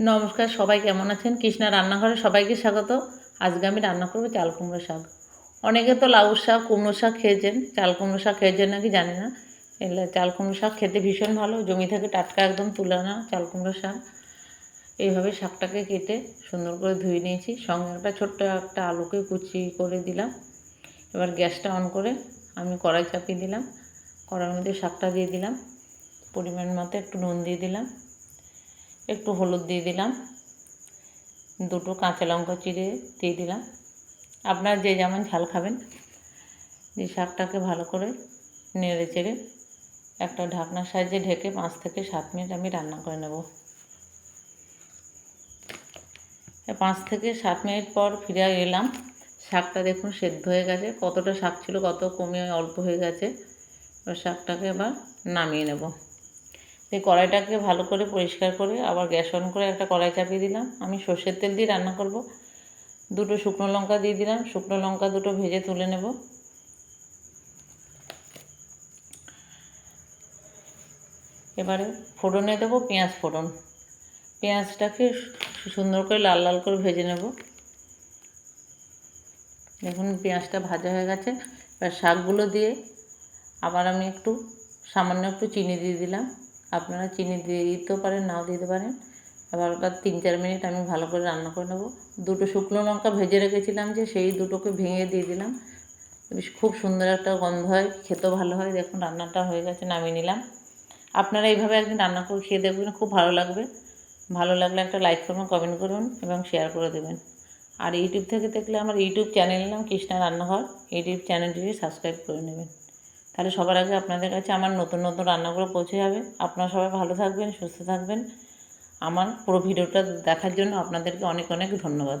নমস্কার, সবাই কেমন আছেন? কৃষ্ণা রান্নাঘরে সবাইকে স্বাগত। আজকে আমি রান্না করব চাল কুমড়ো শাক। অনেকে তো লাউ শাক, কুমড়ো শাক খেয়েছেন। চাল কুমড়ো শাক খেয়েছেন নাকি জানি না। এলে চাল কুমড়ো শাক খেতে ভীষণ ভালো। জমি থেকে টাটকা একদম তুলে আনা চাল কুমড়ো শাক। এইভাবে শাকটাকে কেটে সুন্দর করে ধুয়ে নিয়েছি। সঙ্গে একটা ছোট্ট একটা আলুকে কুচি করে দিলাম। এবার গ্যাসটা অন করে আমি কড়াই চাপিয়ে দিলাম। কড়াইয়ের মধ্যে শাকটা দিয়ে দিলাম। পরিমাণ মতো একটু নুন দিয়ে দিলাম। একটু হলুদ দিয়ে দিলাম। দুটো কাঁচা লঙ্কা চিড়ে দিয়ে দিলাম। আপনারা যে যেমন ঝাল খাবেন, যে শাকটাকে ভালো করে নেড়ে চেড়ে একটা ঢাকনার সাহায্যে ঢেকে পাঁচ থেকে সাত মিনিট আমি রান্না করে নেব। পাঁচ থেকে সাত মিনিট পর ফিরে এলাম। শাকটা দেখুন সেদ্ধ হয়ে গেছে। কতটা শাক ছিল, কত কমে অল্প হয়ে গেছে। শাকটাকে এবার নামিয়ে নেব। এই কড়াইটাকে ভালো করে পরিষ্কার করে আবার গ্যাস অন করে একটা কড়াই চাপিয়ে দিলাম। আমি সর্ষের তেল দিয়ে রান্না করব। দুটো শুকনো লঙ্কা দিয়ে দিলাম। শুকনো লঙ্কা দুটো ভেজে তুলে নেব। এবারে ফোড়নে দেবো পেঁয়াজ ফোড়ন। পেঁয়াজটাকে সুন্দর করে লাল লাল করে ভেজে নেব। দেখুন পেঁয়াজটা ভাজা হয়ে গেছে। এবার শাকগুলো দিয়ে আবার আমি একটু সামান্য একটু চিনি দিয়ে দিলাম। আপনারা চিনি দিয়ে দিতেও পারেন, নাও দিতে পারেন। আবার তিন চার মিনিট আমি ভালো করে রান্না করে নেব। দুটো শুকনো লঙ্কা ভেজে রেখেছিলাম যে সেই দুটোকে ভেঙে দিয়ে দিলাম। বেশ খুব সুন্দর একটা গন্ধ হয়, খেতেও ভালো হয়। দেখুন রান্নাটা হয়ে গেছে, নামিয়ে নিলাম। আপনারা এইভাবে একদিন রান্না করে খেয়ে দেখবেন, খুব ভালো লাগবে। ভালো লাগলে একটা লাইক করুন, কমেন্ট করুন এবং শেয়ার করে দেবেন। আর ইউটিউব থেকে দেখলে আমার ইউটিউব চ্যানেল নাম কৃষ্ণা রান্নাঘর। ইউটিউব চ্যানেলটি সাবস্ক্রাইব করে নেবেন। তাহলে সবার আগে আপনাদের কাছে আমার নতুন নতুন রান্নাগুলো পৌঁছে যাবে। আপনারা সবাই ভালো থাকবেন, সুস্থ থাকবেন। আমার পুরো ভিডিওটা দেখার জন্য আপনাদেরকে অনেক অনেক ধন্যবাদ।